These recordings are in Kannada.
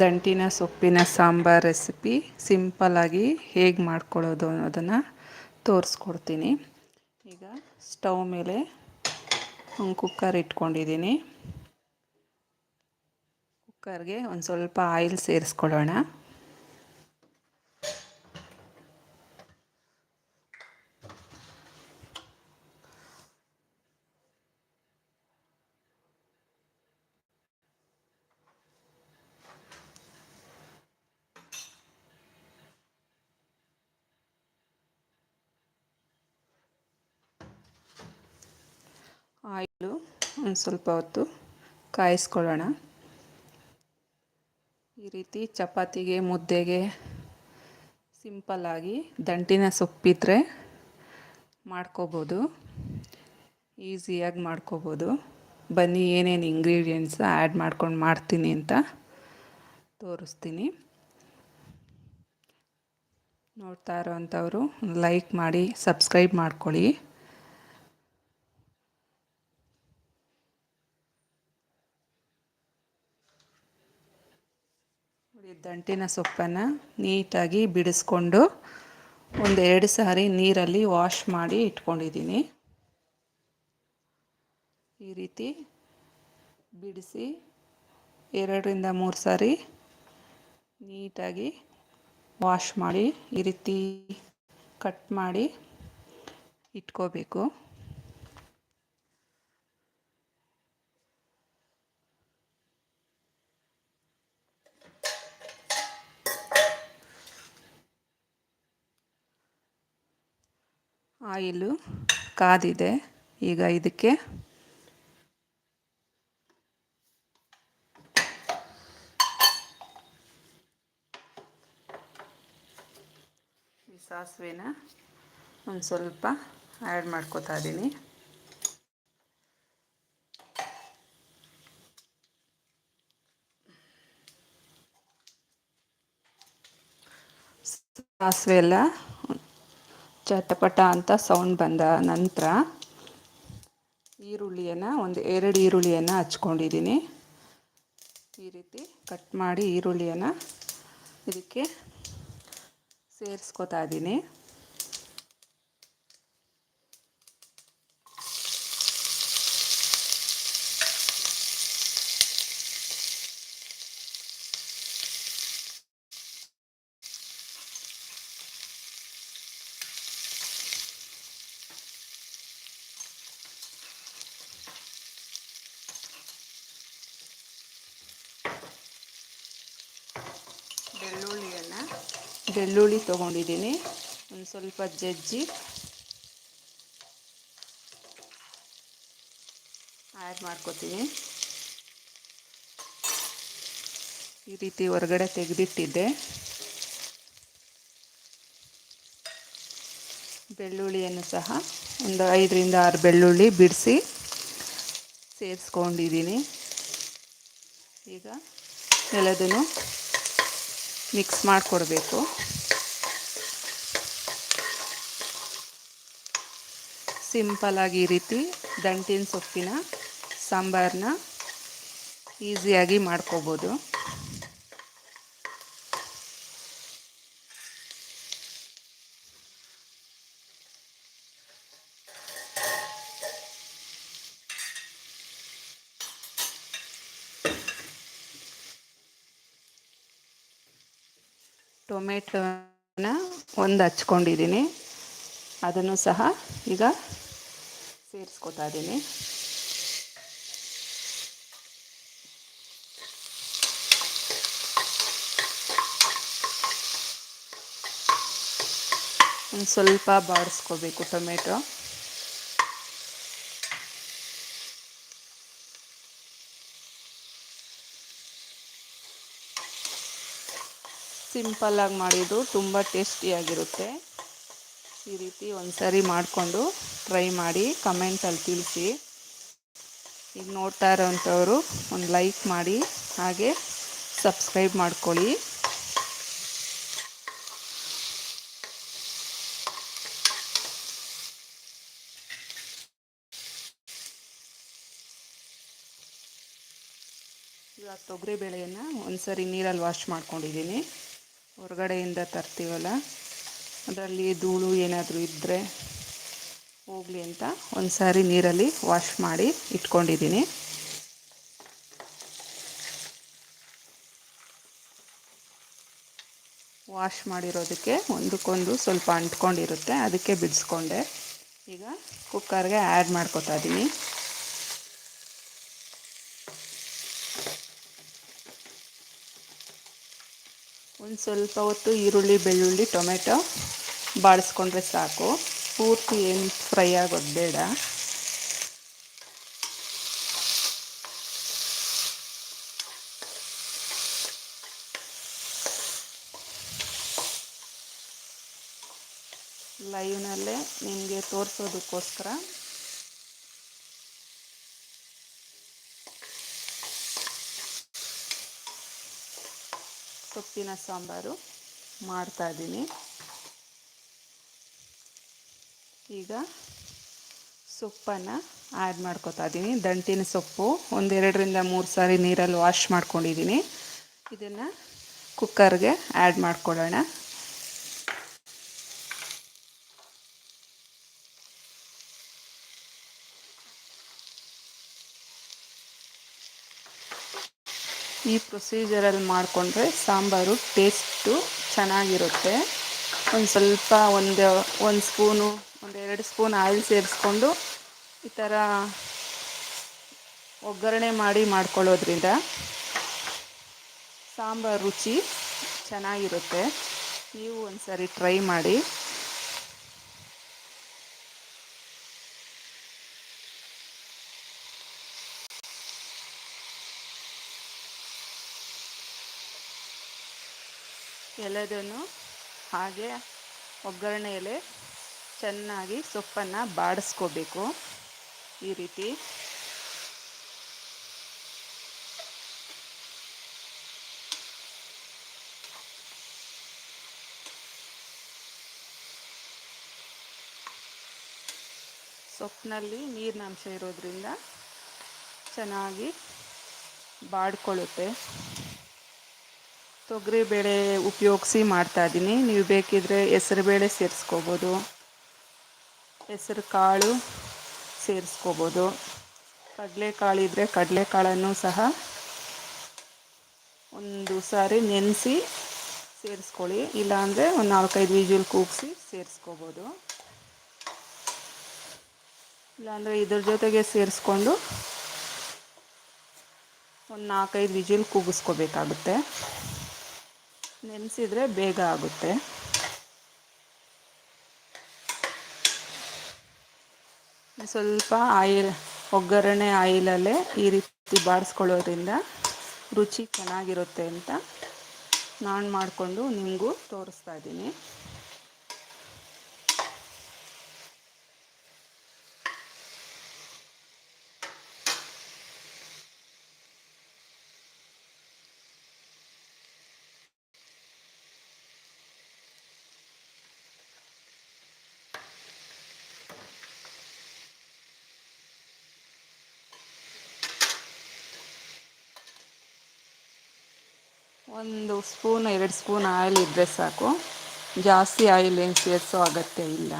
ದಂಟಿನ ಸೊಪ್ಪಿನ ಸಾಂಬಾರ್ ರೆಸಿಪಿ ಸಿಂಪಲ್ಲಾಗಿ ಹೇಗೆ ಮಾಡ್ಕೊಳ್ಳೋದು ಅನ್ನೋದನ್ನು ತೋರಿಸ್ಕೊಡ್ತೀನಿ. ಈಗ ಸ್ಟವ್ ಮೇಲೆ ಒಂದು ಕುಕ್ಕರ್ ಇಟ್ಕೊಂಡಿದ್ದೀನಿ. ಕುಕ್ಕರ್ಗೆ ಒಂದು ಸ್ವಲ್ಪ ಆಯಿಲ್ ಸೇರಿಸ್ಕೊಳ್ಳೋಣ. ಆಯಿಲು, ಒಂದು ಸ್ವಲ್ಪ ಹೊತ್ತು ಕಾಯಿಸ್ಕೊಳ್ಳೋಣ. ಈ ರೀತಿ ಚಪಾತಿಗೆ, ಮುದ್ದೆಗೆ ಸಿಂಪಲ್ಲಾಗಿ ದಂಟಿನ ಸೊಪ್ಪಿದ್ರೆ ಮಾಡ್ಕೋಬೋದು. ಈಸಿಯಾಗಿ ಮಾಡ್ಕೋಬೋದು. ಬನ್ನಿ, ಏನೇನು ಇಂಗ್ರೀಡಿಯೆಂಟ್ಸ್ ಆ್ಯಡ್ ಮಾಡ್ಕೊಂಡು ಮಾಡ್ತೀನಿ ಅಂತ ತೋರಿಸ್ತೀನಿ. ನೋಡ್ತಾ ಇರೋವಂಥವ್ರು ಲೈಕ್ ಮಾಡಿ ಸಬ್ಸ್ಕ್ರೈಬ್ ಮಾಡ್ಕೊಳ್ಳಿ. ದಂಟಿನ ಸೊಪ್ಪನ್ನು ನೀಟಾಗಿ ಬಿಡಿಸ್ಕೊಂಡು ಒಂದೆರಡು ಸಾರಿ ನೀರಲ್ಲಿ ವಾಶ್ ಮಾಡಿ ಇಟ್ಕೊಂಡಿದ್ದೀನಿ. ಈ ರೀತಿ ಬಿಡಿಸಿ ಎರಡರಿಂದ ಮೂರು ಸಾರಿ ನೀಟಾಗಿ ವಾಶ್ ಮಾಡಿ ಈ ರೀತಿ ಕಟ್ ಮಾಡಿ ಇಟ್ಕೋಬೇಕು. ಆಯಿಲು ಕಾದಿದೆ. ಈಗ ಇದಕ್ಕೆ ಈ ಸಾಸಿವೆನ ಒಂದು ಸ್ವಲ್ಪ ಆ್ಯಡ್ ಮಾಡ್ಕೋತಾ ಇದ್ದೀನಿ ಸಾಸಿವೆ ಎಲ್ಲ ಚಟಪಟ ಅಂತ ಸೌಂಡ್ ಬಂದ ನಂತರ ಈರುಳ್ಳಿಯನ್ನು ಒಂದು ಎರಡು ಈರುಳ್ಳಿಯನ್ನು ಹಚ್ಕೊಂಡಿದ್ದೀನಿ. ಈ ರೀತಿ ಕಟ್ ಮಾಡಿ ಈರುಳ್ಳಿಯನ್ನು ಇದಕ್ಕೆ ಸೇರಿಸ್ಕೊತಾ ಇದ್ದೀನಿ ಬೆಳ್ಳುಳ್ಳಿಯನ್ನು ಬೆಳ್ಳುಳ್ಳಿ ತೊಗೊಂಡಿದ್ದೀನಿ. ಒಂದು ಸ್ವಲ್ಪ ಜಜ್ಜಿ. ಆ್ಯಡ್ ಮಾಡ್ಕೋತೀನಿ. ಈ ರೀತಿ ಹೊರಗಡೆ ತೆಗೆದಿಟ್ಟಿದ್ದೆ. ಬೆಳ್ಳುಳ್ಳಿಯನ್ನು ಸಹ ಒಂದು ಐದರಿಂದ ಆರು ಬೆಳ್ಳುಳ್ಳಿ ಬಿಡಿಸಿ ಸೇರಿಸ್ಕೊಂಡಿದ್ದೀನಿ. ಈಗ ಎಲ್ಲದನ್ನು ಮಿಕ್ಸ್ ಮಾಡಿಕೊಡ್ಬೇಕು. ಸಿಂಪಲಾಗಿ ಈ ರೀತಿ ದಂಟಿನ ಸೊಪ್ಪಿನ ಸಾಂಬಾರನ್ನ ಈಸಿಯಾಗಿ ಮಾಡ್ಕೋಬೋದು. ಟೊಮೆಟೊನ ಒಂದು ಹಚ್ಕೊಂಡಿದ್ದೀನಿ. ಅದನ್ನು ಸಹ ಈಗ ಸೇರಿಸ್ಕೊತಾ ಇದ್ದೀನಿ. ಒಂದು ಸ್ವಲ್ಪ ಬಾಡಿಸ್ಕೋಬೇಕು ಟೊಮೆಟೊ. ಸಿಂಪಲ್ಲಾಗಿ ಮಾಡಿದ್ದು ತುಂಬ ಟೇಸ್ಟಿಯಾಗಿರುತ್ತೆ ಈ ರೀತಿ ಒಂದು ಸರಿ ಮಾಡಿಕೊಂಡು ಟ್ರೈ ಮಾಡಿ ಕಮೆಂಟಲ್ಲಿ ತಿಳಿಸಿ. ಈಗ ನೋಡ್ತಾ ಇರೋವಂಥವ್ರು ಒಂದು ಲೈಕ್ ಮಾಡಿ, ಹಾಗೆ ಸಬ್ಸ್ಕ್ರೈಬ್ ಮಾಡ್ಕೊಳ್ಳಿ. ಇವಾಗ ತೊಗರಿಬೇಳೆಯನ್ನು ಒಂದು ಸರಿ ನೀರಲ್ಲಿ ವಾಶ್ ಮಾಡ್ಕೊಂಡಿದ್ದೀನಿ. ಹೊರಗಡೆಯಿಂದ ತರ್ತೀವಲ್ಲ? ಅದರಲ್ಲಿ ಧೂಳು ಏನಾದರೂ ಇದ್ದರೆ ಹೋಗಲಿ ಅಂತ ಒಂದು ಸಾರಿ ನೀರಲ್ಲಿ ವಾಶ್ ಮಾಡಿ ಇಟ್ಕೊಂಡಿದ್ದೀನಿ. ವಾಶ್ ಮಾಡಿರೋದಕ್ಕೆ ಒಂದಕ್ಕೊಂದು ಸ್ವಲ್ಪ ಅಂಟ್ಕೊಂಡಿರುತ್ತೆ, ಅದಕ್ಕೆ ಬಿಡಿಸ್ಕೊಂಡೆ. ಈಗ ಕುಕ್ಕರ್ಗೆ ಆ್ಯಡ್ ಮಾಡ್ಕೊತಾ ಇದ್ದೀನಿ ಒಂದು ಸ್ವಲ್ಪ ಹೊತ್ತು ಈರುಳ್ಳಿ, ಬೆಳ್ಳುಳ್ಳಿ, ಟೊಮೆಟೊ ಬಾಡಿಸ್ಕೊಂಡ್ರೆ ಸಾಕು. ಪೂರ್ತಿ ಏನು ಫ್ರೈ ಆಗೋದು ಬೇಡ. ಲೈವ್ನಲ್ಲೇ ನಿಮಗೆ ತೋರಿಸೋದಕ್ಕೋಸ್ಕರ ಸೊಪ್ಪಿನ ಸಾಂಬಾರು ಮಾಡ್ತಾಯಿದ್ದೀನಿ ಈಗ ಸೊಪ್ಪನ್ನು ಆ್ಯಡ್ ಮಾಡ್ಕೊತಾ ಇದ್ದೀನಿ. ದಂಟಿನ ಸೊಪ್ಪು ಒಂದೆರಡರಿಂದ ಮೂರು ಸಾರಿ ನೀರಲ್ಲಿ ವಾಶ್ ಮಾಡ್ಕೊಂಡಿದ್ದೀನಿ. ಇದನ್ನು ಕುಕ್ಕರ್ಗೆ ಆ್ಯಡ್ ಮಾಡ್ಕೊಳ್ಳೋಣ ಈ ಪ್ರೊಸೀಜರಲ್ಲಿ ಮಾಡಿಕೊಂಡ್ರೆ ಸಾಂಬಾರು ಟೇಸ್ಟು ಚೆನ್ನಾಗಿರುತ್ತೆ. ಒಂದು ಸ್ವಲ್ಪ ಒಂದು ಒಂದು ಸ್ಪೂನು, ಒಂದು ಎರಡು ಸ್ಪೂನ್ ಆಯಿಲ್ ಸೇರಿಸ್ಕೊಂಡು ಈ ಥರ ಒಗ್ಗರಣೆ ಮಾಡಿ ಮಾಡ್ಕೊಳ್ಳೋದ್ರಿಂದ ಸಾಂಬಾರು ರುಚಿ ಚೆನ್ನಾಗಿರುತ್ತೆ. ನೀವು ಒಂದು ಸರಿ ಟ್ರೈ ಮಾಡಿ. ಎಲ್ಲದನ್ನು ಹಾಗೆ ಒಗ್ಗರಣೆಯಲ್ಲಿ ಚೆನ್ನಾಗಿ ಸೊಪ್ಪನ್ನು ಬಾಡಿಸ್ಕೋಬೇಕು. ಈ ರೀತಿ. ಸೊಪ್ಪಿನಲ್ಲಿ ನೀರಿನಂಶ ಇರೋದ್ರಿಂದ ಚೆನ್ನಾಗಿ ಬಾಡ್ಕೊಳ್ಳುತ್ತೆ. ತೊಗರಿಬೇಳೆ ಉಪಯೋಗಿಸಿ ಮಾಡ್ತಾಯಿದ್ದೀನಿ ನೀವು ಬೇಕಿದ್ದರೆ ಹೆಸ್ರುಬೇಳೆ ಸೇರಿಸ್ಕೋಬೋದು. ಹೆಸರು ಕಾಳು ಸೇರಿಸ್ಕೋಬೋದು. ಕಡಲೆಕಾಳು ಇದ್ದರೆ ಕಡಲೆಕಾಳನ್ನು ಸಹ ಒಂದು ಸಾರಿ ನೆನೆಸಿ ಸೇರಿಸ್ಕೊಳ್ಳಿ. ಇಲ್ಲಾಂದರೆ ಒಂದು ನಾಲ್ಕೈದು ವಿಜುಲ್ ಕೂಗಿಸಿ ಸೇರಿಸ್ಕೋಬೋದು. ಇಲ್ಲಾಂದರೆ ಇದ್ರ ಜೊತೆಗೆ ಸೇರಿಸ್ಕೊಂಡು ಒಂದು ನಾಲ್ಕೈದು ವಿಜಿಲ್ ಕೂಗಿಸ್ಕೋಬೇಕಾಗುತ್ತೆ. ನೆನೆಸಿದ್ರೆ ಬೇಗ ಆಗುತ್ತೆ. ಸ್ವಲ್ಪ ಆಯಿಲ್, ಒಗ್ಗರಣೆ ಆಯಿಲಲ್ಲೇ ಈ ರೀತಿ ಬಾಡಿಸ್ಕೊಳ್ಳೋದ್ರಿಂದ ರುಚಿ ಚೆನ್ನಾಗಿರುತ್ತೆ ಅಂತ ನಾನು ಮಾಡಿಕೊಂಡು ನಿಮಗೂ ತೋರಿಸ್ತಾ ಇದ್ದೀನಿ. ಒಂದು ಸ್ಪೂನ್, ಎರಡು ಸ್ಪೂನ್ ಆಯಿಲ್ ಇದ್ದರೆ ಸಾಕು. ಜಾಸ್ತಿ ಆಯಿಲ್ ಏನು ಸೇರಿಸೋ ಅಗತ್ಯ ಇಲ್ಲ.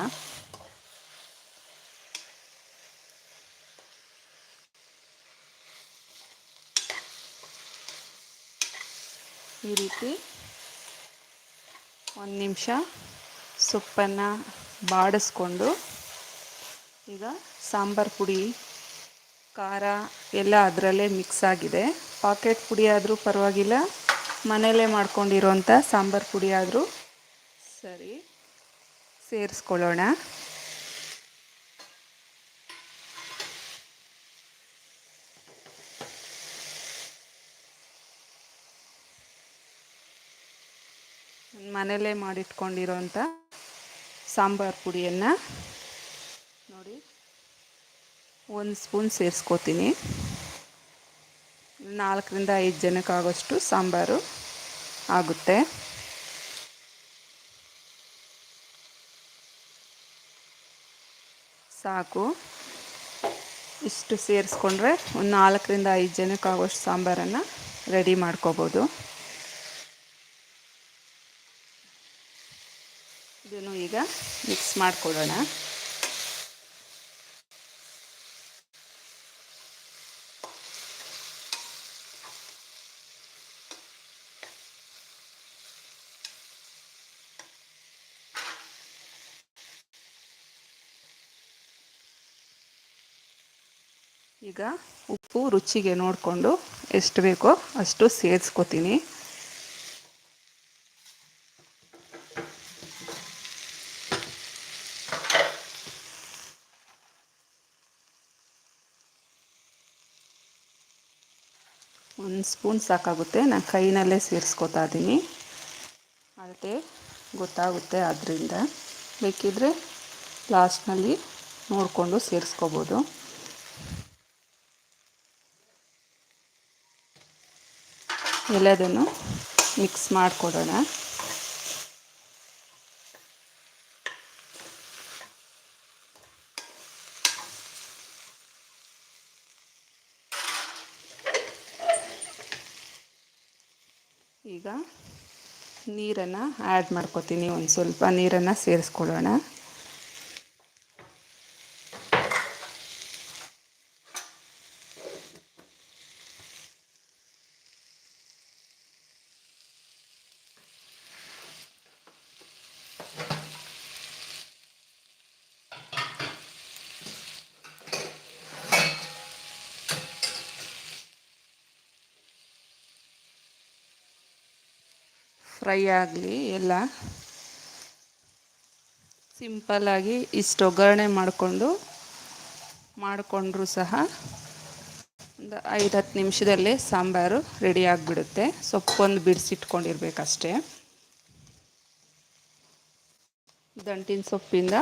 ಈ ರೀತಿ ಒಂದು ನಿಮಿಷ ಸೊಪ್ಪನ್ನು ಬಾಡಿಸ್ಕೊಂಡು ಈಗ ಸಾಂಬಾರು ಪುಡಿ, ಖಾರ ಎಲ್ಲ ಅದರಲ್ಲೇ ಮಿಕ್ಸ್ ಆಗಿದೆ. ಪಾಕೆಟ್ ಪುಡಿ ಆದರೂ ಪರವಾಗಿಲ್ಲ. ಮನೆಯಲ್ಲೇ ಮಾಡ್ಕೊಂಡಿರೋಂಥ ಸಾಂಬಾರು ಪುಡಿ ಆದರೂ ಸರಿ, ಸೇರಿಸ್ಕೊಳ್ಳೋಣ. ಮನೆಯಲ್ಲೇ ಮಾಡಿಟ್ಕೊಂಡಿರೋಂಥ ಸಾಂಬಾರು ಪುಡಿಯನ್ನು ನೋಡಿ, ಒಂದು ಸ್ಪೂನ್ ಸೇರಿಸ್ಕೋತೀನಿ. ನಾಲ್ಕರಿಂದ ಐದು ಜನಕ್ಕಾಗೋಷ್ಟು ಸಾಂಬಾರು ಆಗುತ್ತೆ. ಸಾಕು. ಇಷ್ಟು ಸೇರಿಸ್ಕೊಂಡ್ರೆ ಒಂದು ನಾಲ್ಕರಿಂದ ಐದು ಜನಕ್ಕಾಗೋಷ್ಟು ಸಾಂಬಾರನ್ನು ರೆಡಿ ಮಾಡ್ಕೋಬೋದು. ಇದನ್ನು ಈಗ ಮಿಕ್ಸ್ ಮಾಡಿಕೊಡೋಣ ಈಗ ಉಪ್ಪು ರುಚಿಗೆ ನೋಡಿಕೊಂಡು ಎಷ್ಟು ಬೇಕೋ ಅಷ್ಟು ಸೇರಿಸ್ಕೋತೀನಿ. ಒಂದು ಸ್ಪೂನ್ ಸಾಕಾಗುತ್ತೆ. ನಾನು ಕೈನಲ್ಲೇ ಸೇರಿಸ್ಕೊತಾ ಇದ್ದೀನಿ. ಅಳತೆ ಗೊತ್ತಾಗುತ್ತೆ ಆದ್ದರಿಂದ ಬೇಕಿದ್ರೆ ಲಾಸ್ಟ್ನಲ್ಲಿ ನೋಡಿಕೊಂಡು ಸೇರಿಸ್ಕೋಬೋದು. ಎಲ್ಲದನ್ನು ಮಿಕ್ಸ್ ಮಾಡಿಕೊಡೋಣ. ಈಗ ನೀರನ್ನು ಆ್ಯಡ್ ಮಾಡ್ಕೋತೀನಿ. ಒಂದು ಸ್ವಲ್ಪ ನೀರನ್ನು ಸೇರಿಸ್ಕೊಳ್ಳೋಣ. ಫ್ರೈ ಆಗಲಿ ಎಲ್ಲ ಸಿಂಪಲ್ಲಾಗಿ ಇಷ್ಟು ಒಗ್ಗರಣೆ ಮಾಡಿಕೊಂಡು ಮಾಡಿಕೊಂಡ್ರೂ ಸಹ ಒಂದು ಐದು ಹತ್ತು ನಿಮಿಷದಲ್ಲೇ ಸಾಂಬಾರು ರೆಡಿ ಆಗಿಬಿಡುತ್ತೆ. ಸೊಪ್ಪೊಂದು ಬಿಡಿಸಿಟ್ಕೊಂಡಿರ್ಬೇಕಷ್ಟೇ. ದಂಟಿನ ಸೊಪ್ಪಿಂದ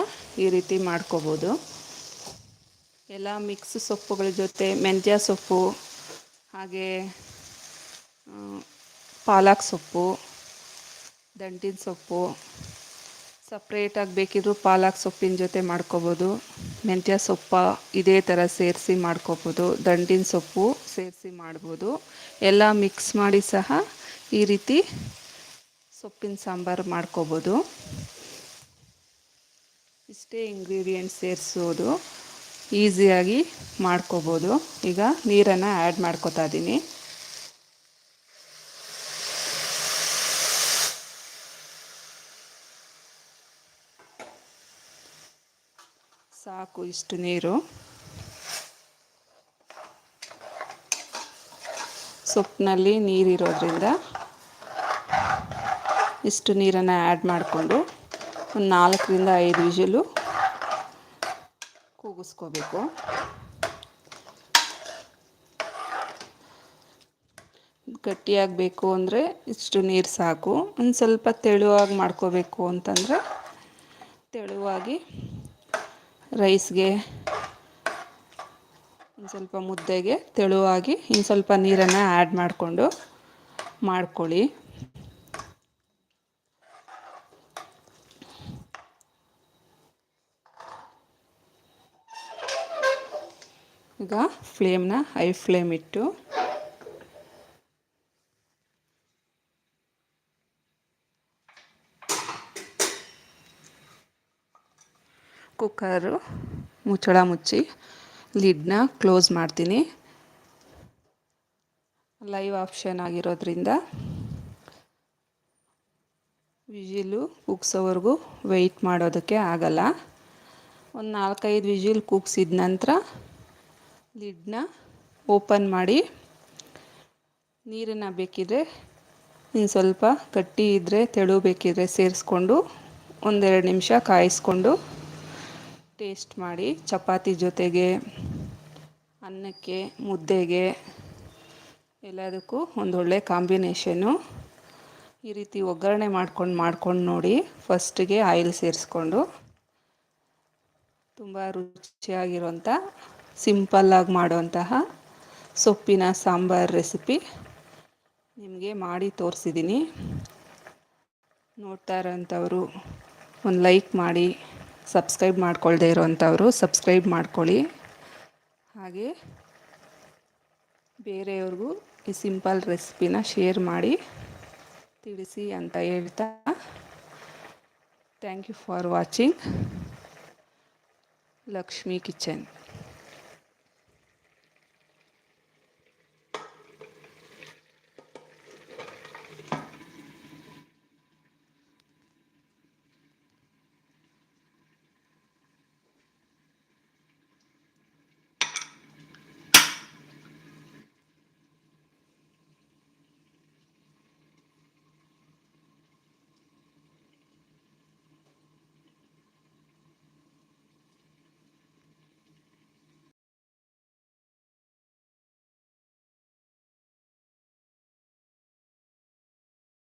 ಈ ರೀತಿ ಮಾಡ್ಕೋಬೋದು. ಎಲ್ಲ ಮಿಕ್ಸ್ ಸೊಪ್ಪುಗಳ ಜೊತೆ ಮೆಂತ್ಯ ಸೊಪ್ಪು, ಹಾಗೆ ಪಾಲಕ್ ಸೊಪ್ಪು ದಂಟಿನ ಸೊಪ್ಪು. ಸಪ್ರೇಟಾಗಿ ಬೇಕಿದ್ದರೂ ಪಾಲಕ್ ಸೊಪ್ಪಿನ ಜೊತೆ ಮಾಡ್ಕೋಬೋದು. ಮೆಂತ್ಯ ಸೊಪ್ಪು ಇದೇ ಥರ ಸೇರಿಸಿ ಮಾಡ್ಕೋಬೋದು. ದಂಟಿನ ಸೊಪ್ಪು ಸೇರಿಸಿ ಮಾಡ್ಬೋದು. ಎಲ್ಲ ಮಿಕ್ಸ್ ಮಾಡಿ ಸಹ ಈ ರೀತಿ ಸೊಪ್ಪಿನ ಸಾಂಬಾರು ಮಾಡ್ಕೋಬೋದು. ಇಷ್ಟೇ ಇಂಗ್ರೀಡಿಯೆಂಟ್ಸ್ ಸೇರಿಸೋದು. ಈಸಿಯಾಗಿ ಮಾಡ್ಕೋಬೋದು. ಈಗ ನೀರನ್ನು ಆ್ಯಡ್ ಮಾಡ್ಕೋತಾ ಇದ್ದೀನಿ ಸಾಕು ಇಷ್ಟು ನೀರು. ಸೊಪ್ಪಿನಲ್ಲಿ ನೀರಿರೋದ್ರಿಂದ ಇಷ್ಟು ನೀರನ್ನು ಆ್ಯಡ್ ಮಾಡಿಕೊಂಡು ಒಂದು ನಾಲ್ಕರಿಂದ ಐದು ವಿಷಲು ಕೂಗಿಸ್ಕೋಬೇಕು. ಗಟ್ಟಿಯಾಗಬೇಕು ಅಂದರೆ ಇಷ್ಟು ನೀರು ಸಾಕು. ಒಂದು ಸ್ವಲ್ಪ ತೆಳುವಾಗಿ ಮಾಡ್ಕೋಬೇಕು ಅಂತಂದರೆ ತೆಳುವಾಗಿ ರೈಸ್ಗೆ ಒಂದು ಸ್ವಲ್ಪ ಮುದ್ದೆಗೆ ತೆಳುವಾಗಿ ಇನ್ನು ಸ್ವಲ್ಪ ನೀರನ್ನು ಆ್ಯಡ್ ಮಾಡಿಕೊಂಡು ಮಾಡ್ಕೊಳ್ಳಿ. ಈಗ ಫ್ಲೇಮ್ನ ಹೈ ಫ್ಲೇಮ್ ಇಟ್ಟು ಕುಕ್ಕರು ಮುಚ್ಚಳ ಮುಚ್ಚಿ ಲಿಡ್ನ ಕ್ಲೋಸ್ ಮಾಡ್ತೀನಿ. ಲೈವ್ ಆಪ್ಷನ್ ಆಗಿರೋದ್ರಿಂದ ವಿಜಿಲು ಕುಗ್ಸೋವರೆಗೂ ವೆಯ್ಟ್ ಮಾಡೋದಕ್ಕೆ ಆಗಲ್ಲ. ಒಂದು ನಾಲ್ಕೈದು ವಿಜಿಲ್ ಕುಗ್ಸಿದ ನಂತರ ಲಿಡ್ನ ಓಪನ್ ಮಾಡಿ ನೀರನ್ನು ಬೇಕಿದ್ರೆ ಇನ್ನು ಸ್ವಲ್ಪ ಗಟ್ಟಿ ಇದ್ದರೆ ತೆಳು ಬೇಕಿದ್ರೆ ಸೇರಿಸ್ಕೊಂಡು ಒಂದೆರಡು ನಿಮಿಷ ಕಾಯಿಸ್ಕೊಂಡು ಟೇಸ್ಟ್ ಮಾಡಿ ಚಪಾತಿ ಜೊತೆಗೆ ಅನ್ನಕ್ಕೆ, ಮುದ್ದೆಗೆ ಎಲ್ಲದಕ್ಕೂ ಒಂದೊಳ್ಳೆ ಕಾಂಬಿನೇಷನು ಈ ರೀತಿ ಒಗ್ಗರಣೆ ಮಾಡ್ಕೊಂಡು ಮಾಡ್ಕೊಂಡು ನೋಡಿ ಫಸ್ಟಿಗೆ ಆಯಿಲ್ ಸೇರಿಸ್ಕೊಂಡು ತುಂಬ ರುಚಿಯಾಗಿರುವಂಥ ಸಿಂಪಲ್ಲಾಗಿ ಮಾಡುವಂತಹ ಸೊಪ್ಪಿನ ಸಾಂಬಾರು ರೆಸಿಪಿ ನಿಮಗೆ ಮಾಡಿ ತೋರಿಸಿದ್ದೀನಿ ನೋಡ್ತಾ ಇರೋಂಥವರು ಒಂದು ಲೈಕ್ ಮಾಡಿ. ಸಬ್ಸ್ಕ್ರೈಬ್ ಮಾಡ್ಕೊಳ್ದೇ ಇರೋವಂಥವರು ಸಬ್ಸ್ಕ್ರೈಬ್ ಮಾಡ್ಕೊಳ್ಳಿ. ಹಾಗೆ ಬೇರೆಯವ್ರಿಗೂ ಈ ಸಿಂಪಲ್ ರೆಸಿಪಿನ ಶೇರ್ ಮಾಡಿ, ತಿಳಿಸಿ ಅಂತ ಹೇಳ್ತಾ thank you for watching Lakshmi kitchen.